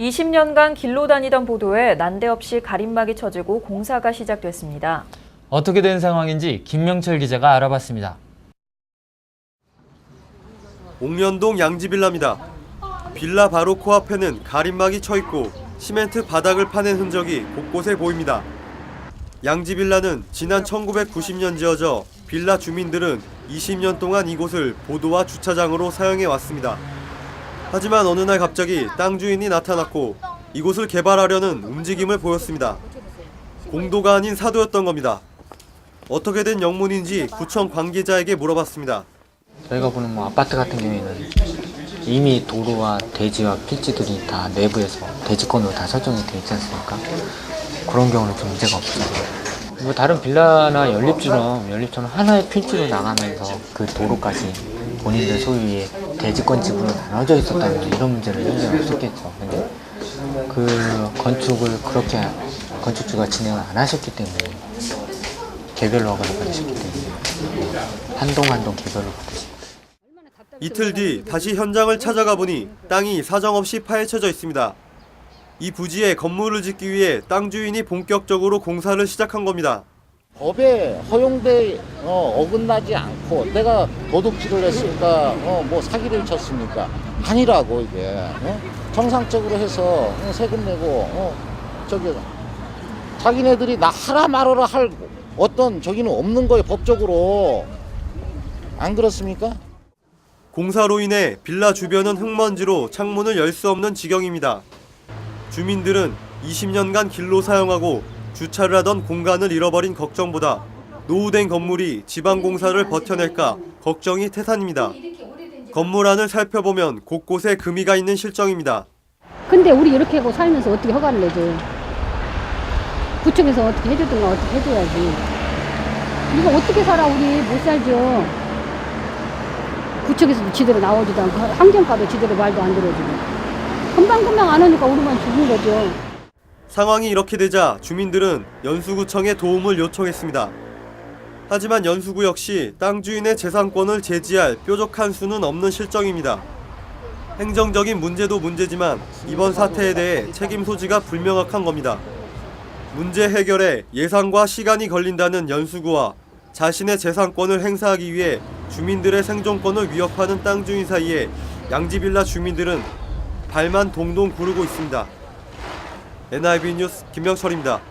20년간 길로 다니던 보도에 난데없이 가림막이 쳐지고 공사가 시작됐습니다. 어떻게 된 상황인지 김명철 기자가 알아봤습니다. 옥년동 양지빌라입니다. 빌라 바로 코앞에는 가림막이 쳐 있고 시멘트 바닥을 파낸 흔적이 곳곳에 보입니다. 양지빌라는 지난 1990년 지어져 빌라 주민들은 20년 동안 이곳을 보도와 주차장으로 사용해 왔습니다. 하지만 어느 날 갑자기 땅 주인이 나타났고 이곳을 개발하려는 움직임을 보였습니다. 공도가 아닌 사도였던 겁니다. 어떻게 된 영문인지 구청 관계자에게 물어봤습니다. 저희가 보는 뭐 아파트 같은 경우에는 이미 도로와 대지와 필지들이 다 내부에서 대지권으로 다 설정이 돼 있지 않습니까? 그런 경우는 좀 문제가 없죠. 뭐 다른 빌라나 연립처럼 연립처럼 하나의 필지로 나가면서 그 도로까지 본인들 소유의 대지권 지분으로 나눠져 있었다면 이런 문제는 현재 없었겠죠. 근데 그 건축을 그렇게 건축주가 진행을 안 하셨기 때문에 개별로 허가를 받으셨기 때문에 한동 한동 개별로 받으셨고 이틀 뒤 다시 현장을 찾아가 보니 땅이 사정없이 파헤쳐져 있습니다. 이 부지에 건물을 짓기 위해 땅 주인이 본격적으로 공사를 시작한 겁니다. 법에 허용돼 어, 어긋나지 않고 내가 도둑질을 했으니까 어, 뭐 사기를 쳤습니까? 아니라고 이게 어? 정상적으로 해서 어, 세금 내고 어, 저기 자기네들이 나 하라 말아라 할 어떤 저기는 없는 거예요 법적으로 안 그렇습니까? 공사로 인해 빌라 주변은 흙먼지로 창문을 열 수 없는 지경입니다. 주민들은 20년간 길로 사용하고 주차를 하던 공간을 잃어버린 걱정보다 노후된 건물이 지방 공사를 버텨낼까 걱정이 태산입니다. 건물 안을 살펴보면 곳곳에 금이가 있는 실정입니다. 근데 우리 이렇게 하고 살면서 어떻게 허가를 내줘? 구청에서 어떻게 해주든가 어떻게 해줘야지. 이거 어떻게 살아 우리 못 살죠. 구청에서도 제대로 나오지도 않고 환경과도 제대로 말도 안 들어주고 금방금방 안 오니까 우리만 죽은 거죠. 상황이 이렇게 되자 주민들은 연수구청에 도움을 요청했습니다. 하지만 연수구 역시 땅 주인의 재산권을 제지할 뾰족한 수는 없는 실정입니다. 행정적인 문제도 문제지만 이번 사태에 대해 책임 소지가 불명확한 겁니다. 문제 해결에 예산과 시간이 걸린다는 연수구와 자신의 재산권을 행사하기 위해 주민들의 생존권을 위협하는 땅 주인 사이에 양지빌라 주민들은 발만 동동 구르고 있습니다. NIB 뉴스 김명철입니다.